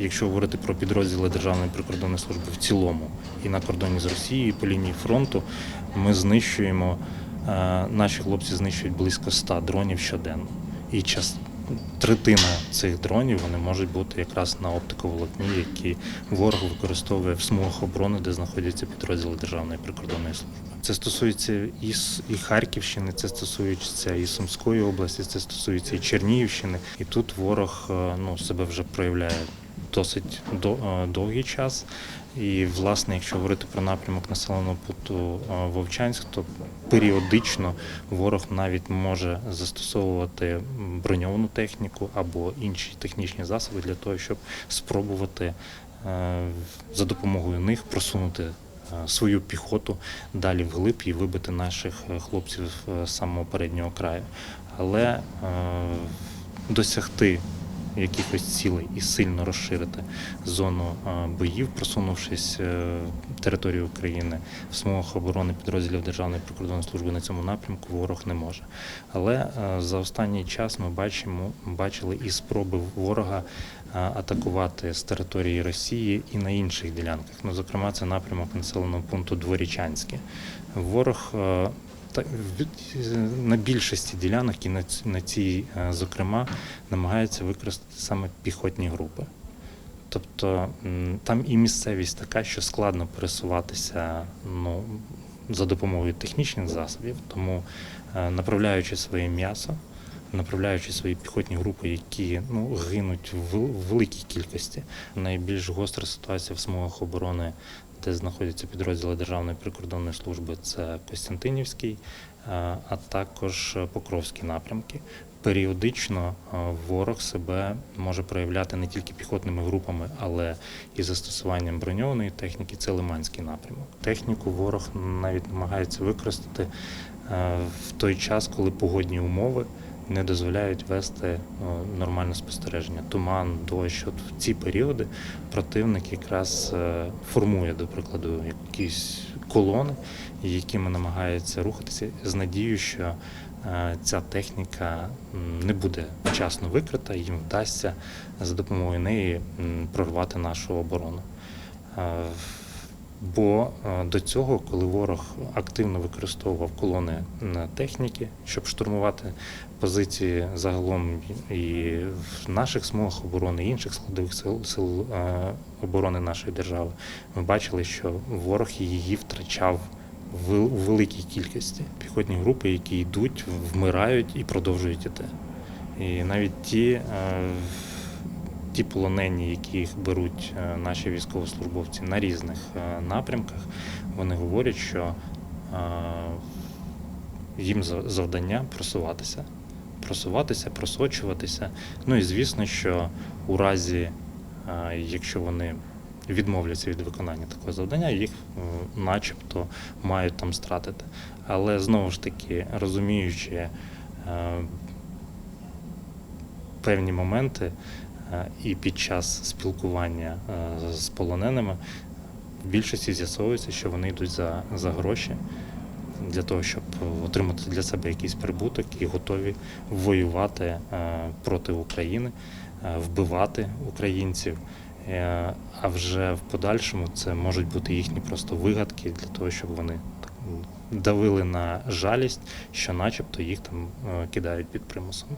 Якщо говорити про підрозділи Державної прикордонної служби в цілому і на кордоні з Росією і по лінії фронту, ми знищуємо, е, наші хлопці знищують близько 100 дронів щоденно. І час, третина цих дронів вони можуть бути якраз на оптиковолокні, які ворог використовує в смугах оборони, де знаходяться підрозділи Державної прикордонної служби. Це стосується і, і Харківщини, це стосується і Сумської області, це стосується і Чернігівщини. І тут ворог е, ну, себе вже проявляє досить е, довгий час. І, власне, якщо говорити про напрямок населеного пункту е, Вовчанськ, то періодично ворог навіть може застосовувати броньовану техніку або інші технічні засоби для того, щоб спробувати е, за допомогою них просунути свою піхоту далі вглиб і вибити наших хлопців з самого переднього краю. Але досягти якихось цілей і сильно розширити зону боїв, просунувшись е, територію України в смугах оборони підрозділів Державної прикордонної служби на цьому напрямку ворог не може. Але е, за останній час ми бачимо, бачили і спроби ворога е, атакувати з території Росії і на інших ділянках. Ну, зокрема, це напрямок населеного пункту Дворічанське. Ворог на більшості ділянок і на цій, е, зокрема, намагаються використати саме піхотні групи. Тобто там і місцевість така, що складно пересуватися ну, за допомогою технічних засобів, тому е, направляючи своє м'ясо, направляючи свої піхотні групи, які ну, гинуть в великій кількості. Найбільш гостра ситуація в смугах оборони, де знаходяться підрозділи Державної прикордонної служби, це Костянтинівський, е, а також Покровські напрямки. Періодично е, ворог себе може проявляти не тільки піхотними групами, але і застосуванням броньованої техніки. Це Лиманський напрямок. Техніку ворог навіть намагається використати е, в той час, коли погодні умови не дозволяють вести е, нормальне спостереження. Туман, дощ. От в ці періоди противник якраз е, формує, до прикладу, якісь колони, якими намагається рухатися з надією, що е, ця техніка не буде вчасно викрита, їм вдасться за допомогою неї прорвати нашу оборону. Бо е, до цього, коли ворог активно використовував колони техніки, щоб штурмувати позиції загалом і в наших смугах оборони, і інших складових сил, сил е, оборони нашої держави, ми бачили, що ворог її втрачав в великій кількості. Піхотні групи, які йдуть, вмирають і продовжують іти. І навіть ті, е, ті полонені, яких беруть е, наші військовослужбовці на різних е, напрямках, вони говорять, що е, їм завдання просуватися. Просуватися, просочуватися. Ну і звісно, що у разі, якщо вони відмовляться від виконання такого завдання, їх начебто мають там стратити. Але знову ж таки, розуміючи певні моменти і під час спілкування е, з полоненими, в більшості з'ясовується, що вони йдуть за, за гроші для того, щоб отримати для себе якийсь прибуток і готові воювати е, проти України, е, вбивати українців. Е, А вже в подальшому це можуть бути їхні просто вигадки для того, щоб вони давили на жалість, що начебто їх там е, кидають під примусом.